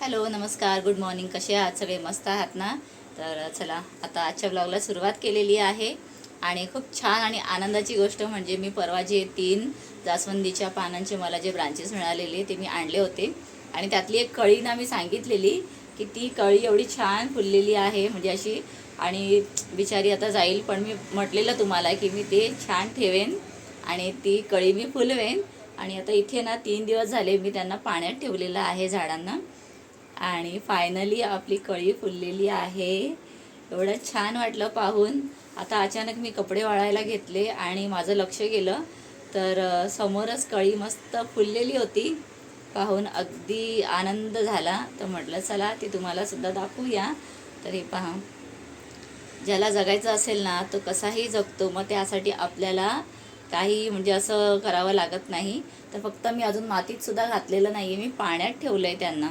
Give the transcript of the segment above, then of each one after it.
Hello नमस्कार good morning. कसे आहात? सगळे मस्त आहात ना? तर चला आता आजच्या ब्लॉगला सुरुवात केलेली आहे. आणि खूप छान आणि आनंदाची गोष्ट म्हणजे मी परवा जे तीन जास्वंदीच्या पानांचे मला जे ब्रांचेस मिळालेले ते मी आणले होते. आणि त्यातली एक कळी ना मी सांगितलेली की ती कळी एवढी छान फुललेली आहे म्हणजे अशी आणि बिचारी आता जाईल पण मी म्हटलेलं तुम्हाला की मी ते छान ठेवेन आणि ती कळी मी फुलवेन. आणि आता इथे ना तीन दिवस झाले मी त्यांना पाण्यात ठेवलेलं आहे झाडांना. आणि फायनली आपली कळी फुललेली आहे. एवढं छान वाटलं पाहून. आता अचानक मी कपडे वाळायला घेतले आणि माझं लक्ष गेलं. तर समोरच कळी मस्त फुललेली होती. पाहून अगदी आनंद झाला. तर म्हटलं चला ती तुम्हालासुद्धा दाखवूया. तर हे पहा. ज्याला जगायचं असेल ना तो कसाही जगतो. मग त्यासाठी आपल्याला काही म्हणजे असं करावं लागत नाही. तर फक्त मी अजून मातीतसुद्धा घातलेलं नाही आहे मी पाण्यात ठेवलं आहे त्यांना.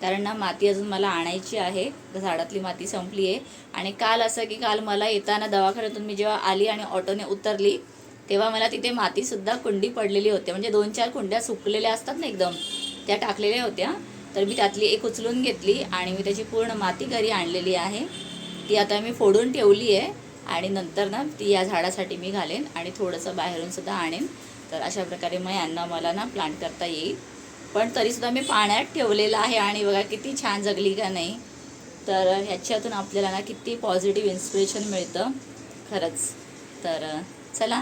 कारण ना माती अजून मला आणायची आहे. झाडातली माती संपली आहे. आणि काल असं की काल मला येताना दवाखान्यातून मी जेव्हा आली आणि ऑटोने उतरली तेव्हा मला तिथे मातीसुद्धा कुंडी पडलेली होती. म्हणजे दोन चार कुंड्या सुकलेल्या असतात ना एकदम त्या टाकलेल्या होत्या. तर मी त्यातली एक उचलून घेतली आणि मी त्याची पूर्ण माती घरी आणलेली आहे. ती आता मी फोडून ठेवली आहे आणि नंतर ना ती या झाडासाठी मी घालेन आणि थोडंसं बाहेरून सुद्धा आणेन. तर अशा प्रकारे मग यांना मला ना प्लांट करता येईल. पण तरीसुद्धा मी पाण्यात ठेवलेलं आहे आणि बघा किती छान जगली का नाही. तर ह्याच्यातून आपल्याला ना किती पॉझिटिव्ह इन्स्पिरेशन मिळतं. खरंच. तर चला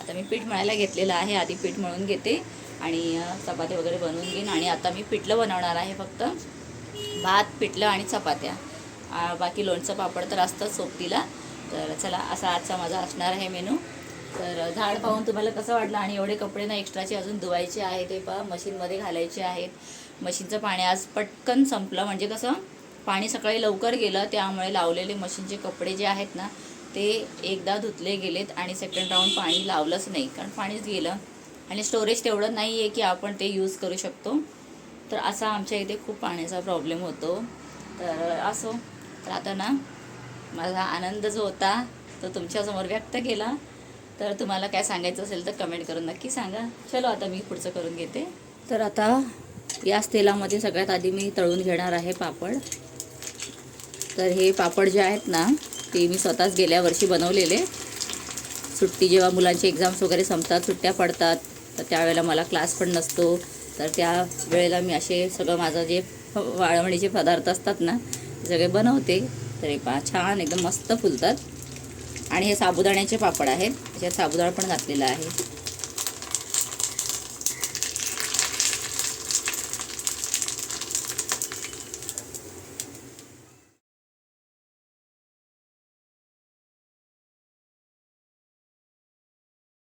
आता मी पीठ मळायला घेतलेलं आहे. आधी पीठ मळून घेते आणि चपाती चपात्या वगैरे बनवून घेईन. आणि आता मी पिठलं बनवणार आहे फक्त. भात पिठलं आणि चपात्या. बाकी लोणचं पापड तर असतंच सोबतीला. तर चला असा आजचा माझा असणार आहे मेनू. तर झाड पाहून तुम्हाला कसं वाटलं आणि एवढे कपडे ना एक्स्ट्राचे अजून धुवायचे आहे ते पहा मशीनमध्ये घालायचे आहेत. मशीनचं पाणी आज पटकन संपलं. म्हणजे कसं पाणी सकाळी लवकर गेलं त्यामुळे लावलेले मशीनचे कपडे जे आहेत ना ते एकदा धुतले गेलेत आणि सेकंड राऊंड पाणी लावलंच नाही. कारण पाणीच गेलं. आणि स्टोरेज तेवढं नाही आहे की आपण ते यूज करू शकतो. तर असा आमच्या इथे खूप पाण्याचा प्रॉब्लेम होतो. तर असो. तर आता ना माझा आनंद जो होता तो तुमच्यासमोर व्यक्त केला. तर तुम्हाला काय सांगायचं असेल तर कमेंट करून नक्की सांगा. चलो आता मी पुढचं करून घेते. तर आता याच तेलामध्ये सगळ्यात आधी मी तळून घेणार आहे पापड. तर हे पापड जे आहेत ना ते मी स्वतःच गेल्या वर्षी बनवलेले. सुट्टी जेव्हा मुलांची एक्झाम्स वगैरे संपतात सुट्ट्या पडतात तर त्यावेळेला मला क्लास पण नसतो. तर त्या वेळेला मी असे सगळं माझं जे वाळवणीचे पदार्थ असतात ना ते सगळे बनवते. तर हे छान एकदम मस्त फुलतात. आणि हे साबुदाण्याचे पापड आहेत. त्याच्यात साबुदाणा पण घातलेला आहे.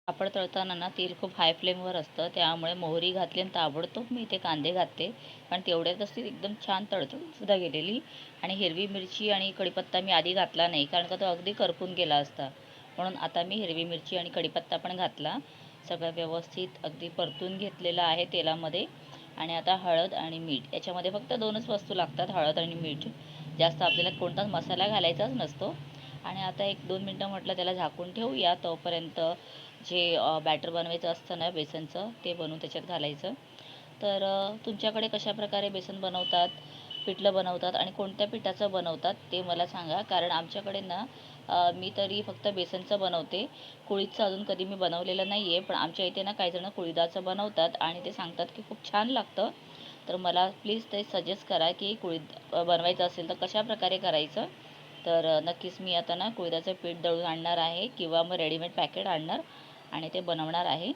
पापड तळताना ना तेल खूप हाय फ्लेमवर असतं. त्यामुळे मोहरी घातली आणि ताबडतोब मी इथे कांदे घातले. कारण तेवढ्यातच ती एकदम छान तळतळसुद्धा गेलेली. आणि हिरवी मिरची आणि कढीपत्ता मी आधी घातला नाही कारण का तो अगदी करपून गेला असता. म्हणून आता मी हिरवी मिरची आणि कढीपत्ता पण घातला. सगळं व्यवस्थित अगदी परतून घेतलेलं आहे तेलामध्ये. आणि आता हळद आणि मीठ. याच्यामध्ये फक्त दोनच वस्तू लागतात हळद आणि मीठ. जास्त आपल्याला कोणताच मसाला घालायचाच नसतो. आणि आता एक दोन मिनटं म्हटलं त्याला झाकून ठेवूया. तोपर्यंत जे बॅटर बनवायचं असतं ना बेसनचं ते बनवून त्याच्यात घालायचं. तर तुमच्याकडे कशा प्रकारे बेसन बनवतात पिठलं बनवतात आणि कोणत्या पिठाचं बनवतात ते मला सांगा. कारण आमच्याकडे ना मी तरी फक्त बेसनचं बनवते. कुळीदचं अजून कधी मी बनवलेलं नाही आहे पण आमच्या इथे ना काहीजणं कुळीदाचं बनवतात आणि ते सांगतात की खूप छान लागतं. तर मला प्लीज ते सजेस्ट करा की कुळीद बनवायचं असेल तर कशा प्रकारे करायचं? तर नक्कीच मी आता ना कुळीदाचं पीठ दळून आणणार आहे किंवा मग रेडीमेड पॅकेट आणणार. आणि ते बनवणार आहे.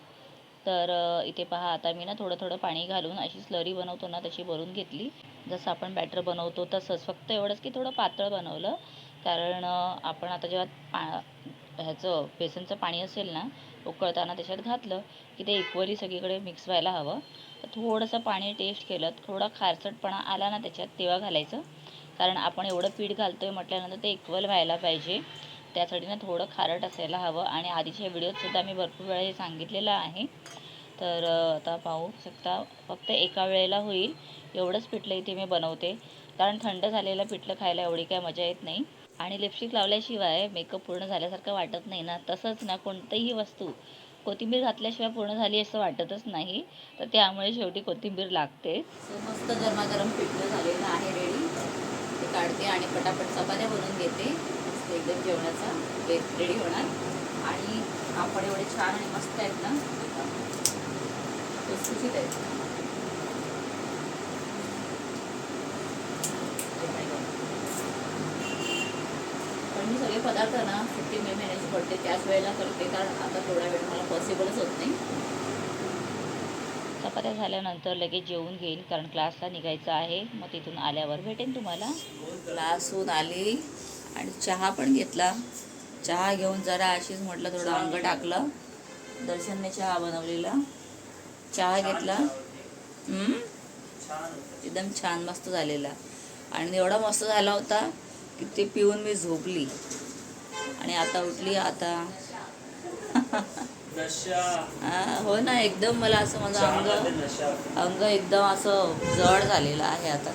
तर इथे पहा आता मी ना थोडं थोडं पाणी घालून अशी स्लरी बनवतो ना तशी भरून घेतली. जसं आपण बॅटर बनवतो तसंच. फक्त एवढंच की थोडं पातळ बनवलं. कारण आपण आता जेव्हा पा ह्याचं बेसनचं पाणी असेल ना उकळताना त्याच्यात घातलं की ते इक्वली सगळीकडे मिक्स व्हायला हवं. तर थोडंसं पाणी टेस्ट केलं थोडा खारसटपणा आला ना त्याच्यात तेव्हा घालायचं. कारण आपण एवढं पीठ घालतो आहे म्हटल्यानंतर ते इक्वल व्हायला पाहिजे. त्यासाठी ना थोडं खारट असायला हवं. आणि आधीच्या व्हिडिओत सुद्धा मी भरपूर वेळा हे सांगितलेलं आहे. तर आता पाहू शकता फक्त एका वेळेला होईल. एवढंच पिठलं इथे मी बनवते. कारण थंड झालेलं पिठलं खायला एवढी काय मजा येत नाही. आणि लिपस्टिक लावल्याशिवाय मेकअप पूर्ण झाल्यासारखं वाटत नाही ना. तसंच ना कोणतीही वस्तू कोथिंबीर घातल्याशिवाय पूर्ण झाली असं वाटतच नाही. तर त्यामुळे शेवटी कोथिंबीर लागते. मस्त गरमागरम पिठलं झालेलं आहे रेडी ती काढते आणि पटापट चपात्या बनवून घेते. एकदम जेवणाचा बेत रेडी होणार. आणि पापड एवढे छान आणि मस्त आहेत ना. खुसखुशीत आहेत पण मी सगळे पदार्थ ना सुट्टी मे महिन्याची पडते त्याच वेळेला करते कारण आता थोडा वेळ मला पॉसिबलच होत नाही. चपात्या झाल्यानंतर लगेच जेवून घेईन कारण क्लासला निघायचं आहे. मग तिथून आल्यावर भेटेन तुम्हाला. क्लासहून आली. आणि चहा पण घेतला. चहा घेऊन जरा अशीच म्हटलं थोडं अंग टाकलं. दर्शनने चहा बनवलेला. चहा घेतला? एकदम छान मस्त झालेला. आणि एवढा मस्त झाला होता की ते पिऊन मी झोपली. आणि आता उठली आता. हा, ना एकदम मला असं माझं अंग अंग एकदम असं जड झालेलं आहे आता.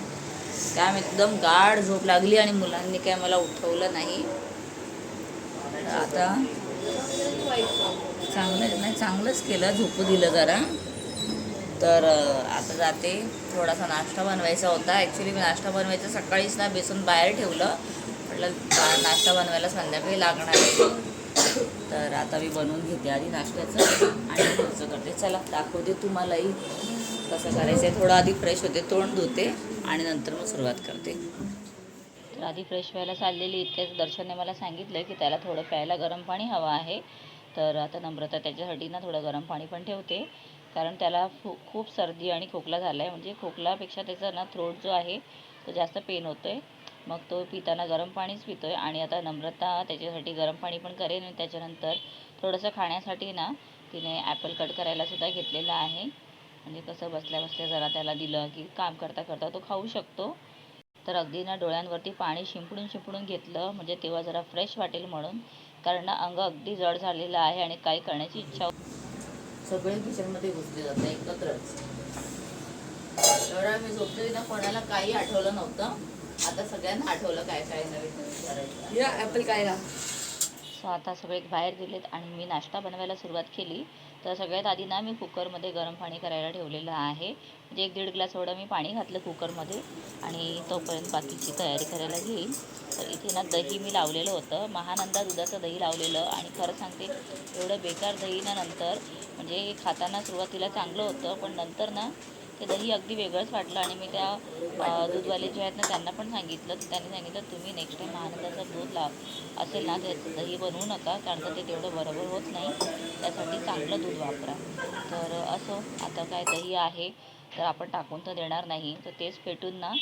काय एकदम गाढ झोप लागली आणि मुलांनी काय मला उठवलं नाही. आता चांगलं नाही चांगलंच केलं झोपू दिलं जरा. तर आता जाते. थोडासा नाश्ता बनवायचा होता. ॲक्च्युली मी नाश्ता बनवायचा सकाळीच ना बेसून बाहेर ठेवलं. म्हटलं का- नाश्ता बनवायला संध्याकाळी लागणार आहे. तर आता मी बनवून घेते आधी नाश्त्याचं आणि खर्च करते. चला दाखवते तुम्हालाही कसं करायचं आहे थोडं आधी फ्रेश होते तोंड धुते. आणि नंतर मग सुरुवात करते. तर आधी फ्रेश व्हायला चाललेली इतक्याच दर्शनने मला सांगितलं की त्याला थोडं प्यायला गरम पाणी हवं आहे. तर आता नम्रता त्याच्यासाठी ना थोडं गरम पाणी पण ठेवते. कारण त्याला खू खूप सर्दी आणि खोकला झाला आहे म्हणजे खोकलापेक्षा त्याचा ना थ्रोट जो आहे तो जास्त पेन होतो आहे मग तो पिताना गरम पाणीच पितो आहे आणि आता नम्रता त्याच्यासाठी गरम पाणी पण करेन. आणि त्याच्यानंतर थोडंसं खाण्यासाठी ना तिने ॲपल कट करायला सुद्धा घेतलेलं आहे. म्हणजे कसं बसल्या बसल्या जरा त्याला दिलं की काम करता करता तो खाऊ शकतो. तर अगदी ना डोळ्यांवरती पाणी शिंपडून शिंपडून घेतलं म्हणजे तेव्हा जरा फ्रेश वाटेल म्हणून. कारण ना अंग अगदी जड झालेलं आहे आणि काही करण्याची इच्छा सगळे किचनमध्ये घुसले जातात एकत्रच. एवढा मी झोपते ना कोणाला काही आठवलं नव्हतं. आता सगळ्यांना आठवलं काय काय नवीन नवीन करायचं. या ॲपल काय ना सो आता सगळे बाहेर गेलेत आणि मी नाश्ता बनवायला सुरुवात केली. तर सगळ्यात आधी ना मी कुकरमध्ये गरम पाणी करायला ठेवलेलं आहे. म्हणजे एक दीड ग्लास एवढं मी पाणी घातलं कुकरमध्ये आणि तोपर्यंत बाकीची तयारी करायला घेईल तर इथे ना दही मी लावलेलं होतं. महानंदा दुधाचं दही लावलेलं आणि खरं सांगते एवढं बेकार दही ना नंतर म्हणजे खाताना सुरुवातीला चांगलं होतं पण नंतर ना ते दही अगदी वेगळंच वाटलं. आणि मी त्या दूधवाले जे आहेत ना त्यांना पण सांगितलं. तर त्यांनी सांगितलं तुम्ही नेक्स्ट टाईम आनंदाचं दूध लाव. असेल ना त्याचं दही बनवू नका कारण का ते तेवढं बरोबर होत नाही. त्यासाठी चांगलं दूध वापरा. तर असं आता काय दही आहे तर आपण टाकून तर देणार नाही. तर तेच फेटून ना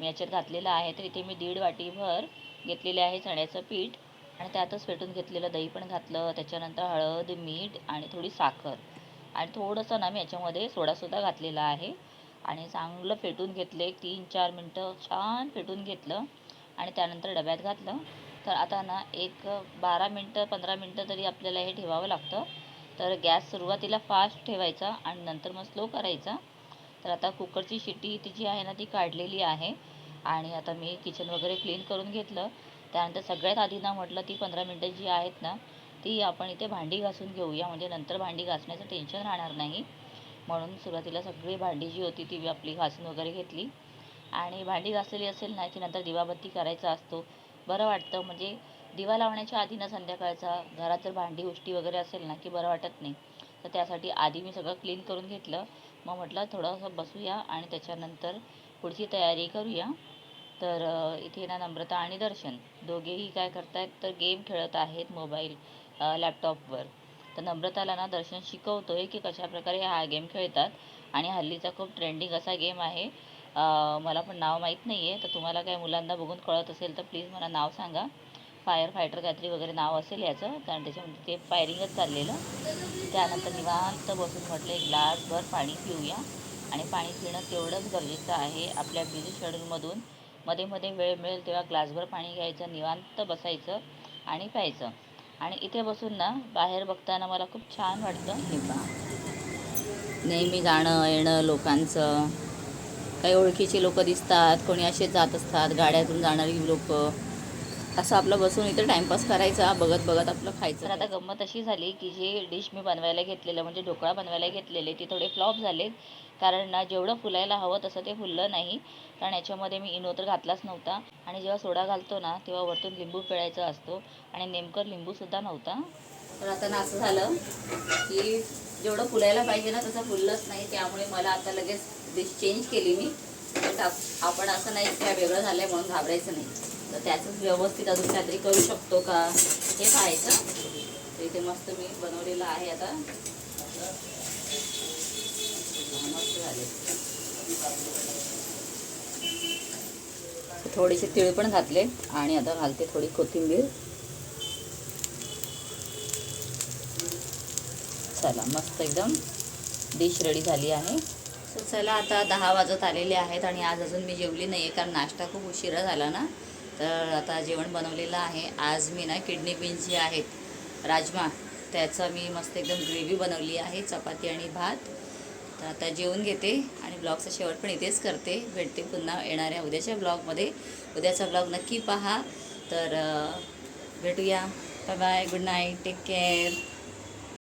मी याच्यात घातलेलं आहे. तर इथे मी दीड वाटीभर घेतलेले आहे चण्याचं पीठ. आणि त्यातच फेटून घेतलेलं दही पण घातलं. त्याच्यानंतर हळद मीठ आणि थोडी साखर. आणि थोडंसं ना मी याच्यामध्ये सोडासुद्धा घातलेला आहे. आणि चांगलं फेटून घेतले एक तीन चार मिनटं छान फेटून घेतलं आणि त्यानंतर डब्यात घातलं. तर आता ना एक बारा मिनटं पंधरा मिनटं तरी आपल्याला हे ठेवावं लागतं. तर गॅस सुरुवातीला फास्ट ठेवायचा आणि नंतर मग स्लो करायचा. तर आता कुकरची शिट्टी ती जी आहे ना ती काढलेली आहे. आणि आता मी किचन वगैरे क्लीन करून घेतलं. त्यानंतर सगळ्यात आधी ना म्हटलं ती पंधरा मिनटं जी आहेत ना ती आपण इथे भांडी घासून घेऊया. म्हणजे नंतर भांडी घासण्याचं टेन्शन राहणार नाही. म्हणून सुरुवातीला सगळी भांडी जी होती ती आपली घासून वगैरे घेतली. आणि भांडी घासलेली असेल ना की नंतर दिवाबत्ती करायचा असतो. बरं वाटतं. म्हणजे दिवा लावण्याच्या आधी ना संध्याकाळचा घरात जर भांडी उष्टी वगैरे असेल ना की बरं वाटत नाही. तर त्यासाठी आधी मी सगळं क्लीन करून घेतलं. मग म्हटलं थोडंसं बसूया आणि त्याच्यानंतर पुढची तयारी करूया. तर इथे ना नम्रता आणि दर्शन. दोघेही काय करतायत तर गेम खेळत आहेत मोबाईल लॅपटॉपवर तर नम्रताला ना दर्शन शिकवतोय की कशाप्रकारे हा गेम खेळतात. आणि हल्लीचा खूप ट्रेंडिंग असा गेम आहे. मला पण नाव माहीत नाही आहे तर तुम्हाला काही मुलांना बघून कळत असेल तर प्लीज मला नाव सांगा. फायर फायटर काहीतरी वगैरे नाव असेल याचं. कारण त्याच्यामध्ये ते फायरिंगच चाललेलं. त्यानंतर निवांत बसून म्हटलं एक ग्लासभर पाणी पिऊया. आणि पाणी पिणं तेवढंच गरजेचं आहे आपल्या बिझी शेड्यूलमधून मध्ये मध्ये वेळ मिळेल तेव्हा ग्लासभर पाणी घ्यायचं निवांत बसायचं आणि प्यायचं. आणि इथे बसून ना बाहेर बघताना मला खूप छान वाटतं. हे पहा. नेहमी जाणं येणं लोकांचं. काही ओळखीचे लोक दिसतात कोणी असेच जात असतात गाड्यातून जाणारी लोक. असं आपलं बसून इथं टाइमपास करायचा बघत बघत आपलं खायचं. तर आता गंमत अशी झाली की जे डिश मी बनवायला घेतलेलं म्हणजे ढोकळा बनवायला घेतलेले ते थोडे फ्लॉप झाले कारण ना जेवढं फुलायला हवं तसं ते फुललं नाही. कारण याच्यामध्ये मी इनो तर घातलाच नव्हता. आणि जेव्हा सोडा घालतो ना तेव्हा वरतून लिंबू पिळायचा असतो. आणि नेमकं लिंबूसुद्धा नव्हता. तर आता ना असं झालं की जेवढं फुलायला पाहिजे ना तसं फुललंच नाही. त्यामुळे मला आता लगेच डिश चेंज केली मी. आपण असं नाही काय वेगळं झालं आहे म्हणून घाबरायचं नाही. तर त्याचंच व्यवस्थित अजून काहीतरी करू शकतो का? हे पाहायचं. तर इथे मस्त मी बनवलेलं आहे आता. मस्त झाले थोडेसे तिळ पण घातले आणि आता घालते थोडी कोथिंबीर. चला मस्त एकदम डिश रेडी झाली आहे. सो चला आता दहा वाजत आलेले आहेत आणि आज अजून मी जेवली नाही आहे कारण नाश्ता खूप उशिरा झाला ना. तर आता जेवण बनवलेलं आहे. आज मी ना किडनी बीन्स जे आहेत राजमा त्याचं मी मस्त एकदम ग्रेव्ही बनवली आहे चपाती आणि भात. तर आता जेवून घेते आणि ब्लॉगचा शेवट पण इथेच करते. भेटते पुन्हा येणाऱ्या उद्याच्या ब्लॉगमध्ये. उद्याचा ब्लॉग नक्की पहा. तर भेटूया. Bye bye. Good night. Take care.